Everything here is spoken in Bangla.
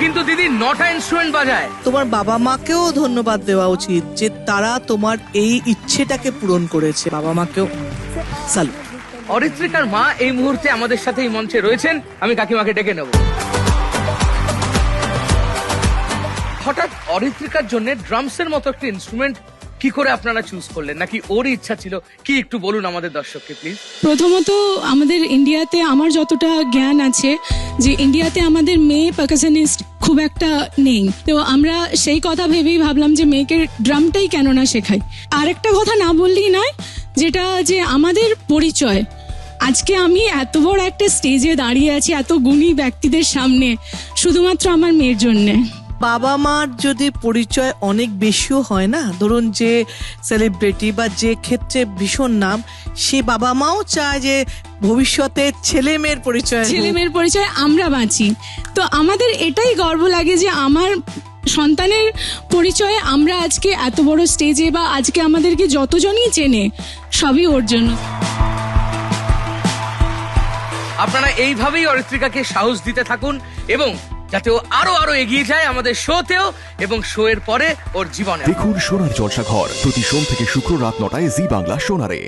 কিন্তু দিদি নটা ইনস্ট্রুমেন্ট বাজায়। তোমার বাবা মাকেও ধন্যবাদ দেওয়া উচিত যে তারা তোমার এই ইচ্ছেটাকে পূরণ করেছে। বাবা মাকেও। স্যালুট অরিত্রিকার মা এই মুহূর্তে আমাদের সাথে এই মঞ্চে রয়েছেন। আমি কাকিমাকে ডেকে নেব। হঠাৎ অরিত্রিকার জন্য ড্রামসের মতো একটা ইনস্ট্রুমেন্ট কি করে আপনারা চুজ করলেন? নাকি ওর ইচ্ছা ছিল? কি একটু বলুন আমাদের দর্শককে প্লিজ প্রথমত, আমাদের ইন্ডিয়াতে আমার যতটা জ্ঞান আছে যে ইন্ডিয়াতে আমাদের মেয়ে পার্কাসনিস্ট খুব একটা নেই। তো আমরা সেই কথা ভেবেই ভাবলাম যে মেয়েকে ড্রামটাই কেন না শেখাই? আরেকটা কথা না বললেই নয়, যেটা যে আমাদের পরিচয়। আজকে আমি এত বড় একটা স্টেজে দাঁড়িয়ে আছি, এত গুণী ব্যক্তিদের সামনে, শুধুমাত্র আমার মেয়ের জন্যে। বাবা মার যদি পরিচয় অনেক বেশিও হয় না ধরুন যে সেলিব্রিটি বা যে ক্ষেত্রে ভীষণ নাম সে বাবা মাও চায় যে ভবিষ্যতে ছেলে মেয়ের পরিচয়। ছেলে মেয়ের পরিচয় আমরা বাঁচি তো আমাদের এটাই গর্ব লাগে যে আমার সন্তানের পরিচয়ে আমরা আজকে এত বড় স্টেজে বা আজকে আমাদেরকে যতজনই চেনে সবই ওর জন্য আপনারা এইভাবেই অরিত্রিকাকে সাহস দিতে থাকুন এবং যাতে ও আরও আরও এগিয়ে যায় আমাদের শোতেও এবং শো এর পরে ওর জীবনে দেখুন সোনার জলসা ঘর প্রতি সোম থেকে শুক্র রাত নটায় জি বাংলা সোনারে।